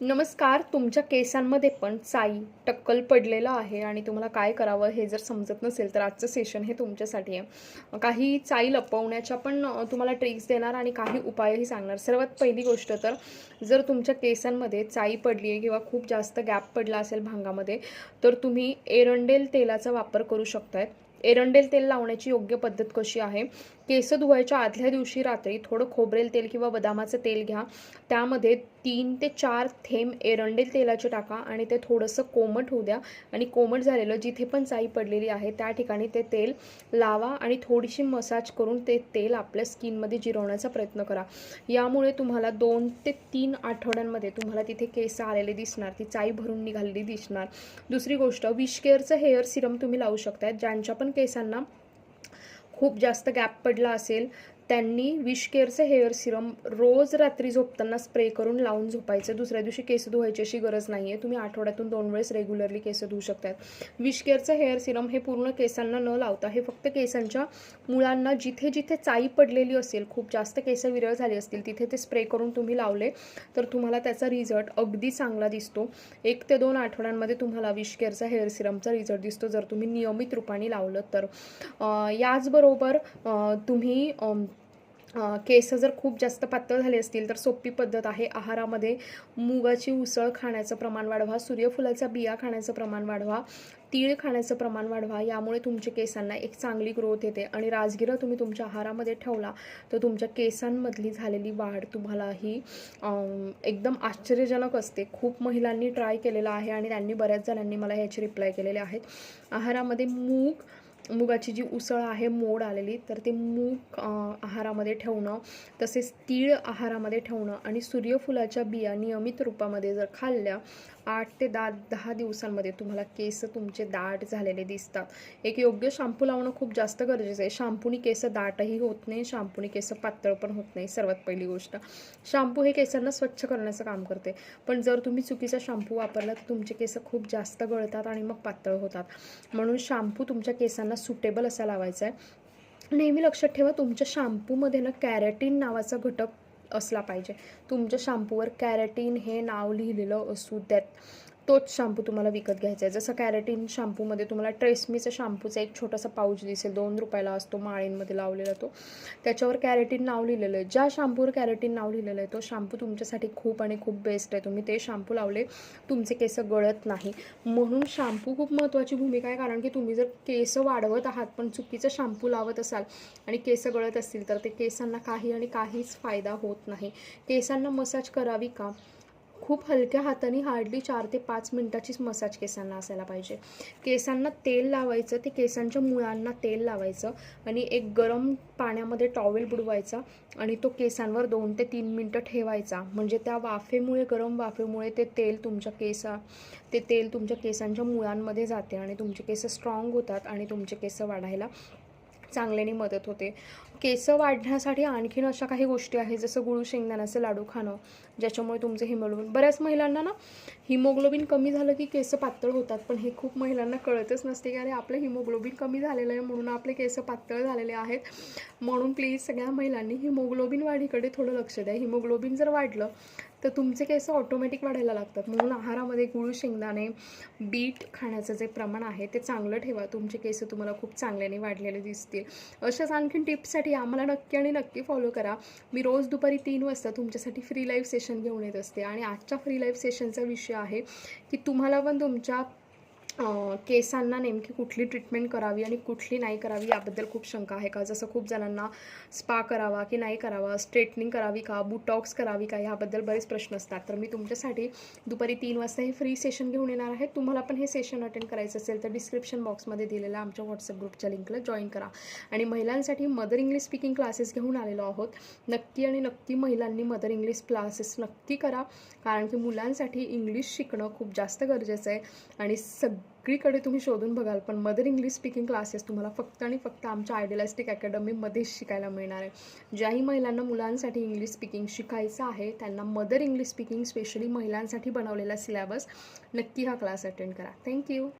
नमस्कार तुमच्या केसांमध्ये पण चाई टक्कल पडलेलं आहे आणि तुम्हाला काय करावं हे जर समजत नसेल तर आजचं सेशन हे तुमच्यासाठी आहे. काही चाई लपवण्याच्या पण तुम्हाला ट्रिक्स देणार आणि काही उपायही सांगणार. सर्वात पहिली गोष्ट तर जर तुमच्या केसांमध्ये चाई पडली आहे किंवा खूप जास्त गॅप पडला असेल भांगामध्ये तर तुम्ही एरंडेल तेलाचा वापर करू शकताय एरंडेल तेल लावण्याची योग्य पद्धत कशी आहे? केस धुवायच्या आदल्या दिवशी रात्री थोडं खोबरेल तेल किंवा बदामाचं तेल घ्या. त्यामध्ये तीन ते चार थेंब एरंडेल तेलाचे टाका आणि ते थोडंसं कोमट होऊ द्या. आणि कोमट झालेलं जिथे पण चाई पडलेली आहे त्या ठिकाणी ते तेल लावा आणि थोडीशी मसाज करून ते तेल आपल्या स्किनमध्ये जिरवण्याचा प्रयत्न करा. यामुळे तुम्हाला दोन ते तीन आठवड्यांमध्ये तुम्हाला तिथे केस आलेले दिसणार ती चाई भरून निघालेली दिसणार. दुसरी गोष्ट विशकेअरचं हेअर सिरम तुम्ही लावू शकता ज्यांच्या पण केसांना खूप जास्त गॅप पडला असेल त्यांनी विश केअरचं हेअर सिरम रोज रात्री झोपताना स्प्रे करून लावून झोपायचं. दुसऱ्या दिवशी केस धुवायची अशी गरज नाही आहे तुम्ही आठवड्यातून दोन वेळेस रेग्युलरली केस धुवू शकतात. विश केअरचं हेअर सिरम हे पूर्ण केसांना न लावता हे फक्त केसांच्या मुळांना जिथे जिथे चाई पडलेली असेल खूप जास्त केस विरळ झाली असतील तिथे ते स्प्रे करून तुम्ही लावले तर तुम्हाला त्याचा रिझल्ट अगदी चांगला दिसतो. एक ते दोन आठवड्यांमध्ये तुम्हाला विश केअरचा हेअर सिरमचा रिझल्ट दिसतो जर तुम्ही नियमित रूपाने लावलं तर. याचबरोबर तुम्ही केस जर खूप जास्त पातळ झाले असतील तर सोपी पद्धत आहे आहारामध्ये मुगाची उसळ खाण्याचं प्रमाण वाढवा सूर्यफुलाच्या बिया खाण्याचं प्रमाण वाढवा तीळ खाण्याचं प्रमाण वाढवा यामुळे तुमच्या केसांना एक चांगली ग्रोथ येते. आणि राजगिरा तुम्ही तुमच्या आहारामध्ये ठेवला तर तुमच्या केसांमधली झालेली वाढ तुम्हाला ही एकदम आश्चर्यजनक असते. खूप महिलांनी ट्राय केलेलं आहे आणि त्यांनी बऱ्याच जणांनी मला ह्याचे रिप्लाय केलेले आहेत. आहारामध्ये मूग मुगाची जी उसळ आहे मोड आलेली तर ते मूग आहारामध्ये ठेवणं तसेच तीळ आहारामध्ये ठेवणं आणि सूर्यफुलाच्या बिया नियमित रूपामध्ये जर खाल्ल्या आठ ते दहा दहा दिवसांमध्ये तुम्हाला केस तुमचे दाट झालेले दिसतात. एक योग्य शॅम्पू लावणं खूप जास्त गरजेचं आहे. शॅम्पूनी केस दाटही होत नाही शॅम्पूनी केस पातळ पण होत नाही सर्वात पहिली गोष्ट. शॅम्पू हे केसांना स्वच्छ करण्याचं काम करते. पण जर तुम्ही चुकीचा शॅम्पू वापरला तर तुमचे केस खूप जास्त गळतात आणि मग पातळ होतात. म्हणून शॅम्पू तुमच्या केसांना सुटेबल असा लावायचा आहे. नेहमी लक्षात ठेवा तुमच्या शॅम्पूमध्ये ना कॅरेटीन नावाचा घटक असला पाहिजे. तुमच्या शॅम्पूवर कॅरेटीन हे नाव लिहिलेलं असू द्यात तोच शॅम्पू तुम्हाला विकत घ्यायचा आहे. जसं कॅरेटीन शॅम्पूमध्ये तुम्हाला ट्रेसमीचा शॅम्पूचा एक छोटासा पाऊच दिसेल. दोन रुपयाला असतो माळींमध्ये लावलेला तो. त्याच्यावर कॅरेटीन नाव लिहिलेलं आहे. ज्या शॅम्पूवर कॅरेटीन नाव लिहिलेलं आहे तो शॅम्पू तुमच्यासाठी खूप आणि खूप बेस्ट आहे. तुम्ही ते शॅम्पू लावले तुमचे केस गळत नाही. म्हणून शॅम्पू खूप महत्त्वाची भूमिका आहे. कारण की तुम्ही जर केस वाढवत आहात पण चुकीचं शॅम्पू लावत असाल आणि केस गळत असतील तर ते केसांना काही आणि काहीच फायदा होत नाही. केसांना मसाज करावी का? खूप हलक्या हाताने हार्डली चार ते पाच मिनटाचीच मसाज केसांना असायला पाहिजे. केसांना तेल लावायचं ते केसांच्या मुळांना तेल लावायचं आणि एक गरम पाण्यामध्ये टॉवेल बुडवायचा आणि तो केसांवर दोन ते तीन मिनटं ठेवायचा. म्हणजे त्या वाफेमुळे गरम वाफेमुळे ते तेल तुमच्या केसा ते तेल तुमच्या केसांच्या मुळांमध्ये जाते आणि तुमचे केस स्ट्रॉंग होतात आणि तुमचे केस वाढायला चांगल्याने मदत होते. केस वाढण्यासाठी आणखीन अशा काही गोष्टी आहेत जसं गुळू शेंगदाण्याचं लाडू खाणं ज्याच्यामुळे तुमचं हिमोग्लोबिन बऱ्याच महिलांना ना हिमोग्लोबिन कमी झालं की केस पातळ होतात पण हे खूप महिलांना कळतच नसते की अरे आपलं हिमोग्लोबिन कमी झालेलं आहे म्हणून आपले केस पातळ झालेले आहेत. म्हणून प्लीज सगळ्या महिलांनी हिमोग्लोबिन वाढीकडे थोडं लक्ष द्या. हिमोग्लोबिन जर वाढलं तर तुमचे केस ऑटोमॅटिक वाढायला लागतात. म्हणून आहारामध्ये गुळ शेंगदाणे बीट खाण्याचं जे प्रमाण आहे ते चांगलं ठेवा. तुमचे केस तुम्हाला खूप चांगल्याने वाढलेले दिसतील. अशाच आणखीन टिप्ससाठी आम्हाला नक्की आणि नक्की फॉलो करा. मी रोज दुपारी तीन वाजता तुमच्यासाठी फ्री लाईव्ह सेशन घेऊन येत असते. आणि आजच्या फ्री लाईव्ह सेशनचा विषय आहे की तुम्हाला पण तुमच्या केसांना नेमकी कुठली ट्रीटमेंट करावी आणि कुठली नाही करावी याबद्दल खूप शंका आहे का? जसं खूप जणांना स्पा करावा की नाही करावा स्ट्रेटनिंग करावी का बुटॉक्स करावी का याबद्दल बरेच प्रश्न असतात. तर मी तुमच्यासाठी दुपारी तीन वाजता हे फ्री सेशन घेऊन येणार आहे. तुम्हाला पण हे सेशन अटेंड करायचं असेल तर डिस्क्रिप्शन बॉक्समध्ये दिलेल्या आमच्या व्हॉट्सअप ग्रुपच्या लिंकला जॉईन करा. आणि महिलांसाठी मदर इंग्लिश स्पीकिंग क्लासेस घेऊन आलेलो आहोत. नक्की आणि नक्की महिलांनी मदर इंग्लिश क्लासेस नक्की करा. कारण की मुलांसाठी इंग्लिश शिकणं खूप जास्त गरजेचं आहे. आणि सगळीकडे तुम्ही शोधून बघाल पण मदर इंग्लिश स्पीकिंग क्लासेस तुम्हाला फक्त आणि फक्त आमच्या आयडियलिस्टिक अकॅडमीमध्येच शिकायला मिळणार आहे. ज्याही महिलांना मुलांसाठी इंग्लिश स्पीकिंग शिकायचं आहे त्यांना मदर इंग्लिश स्पीकिंग स्पेशली महिलांसाठी बनवलेला सिलेबस नक्की हा क्लास अटेंड करा. थँक्यू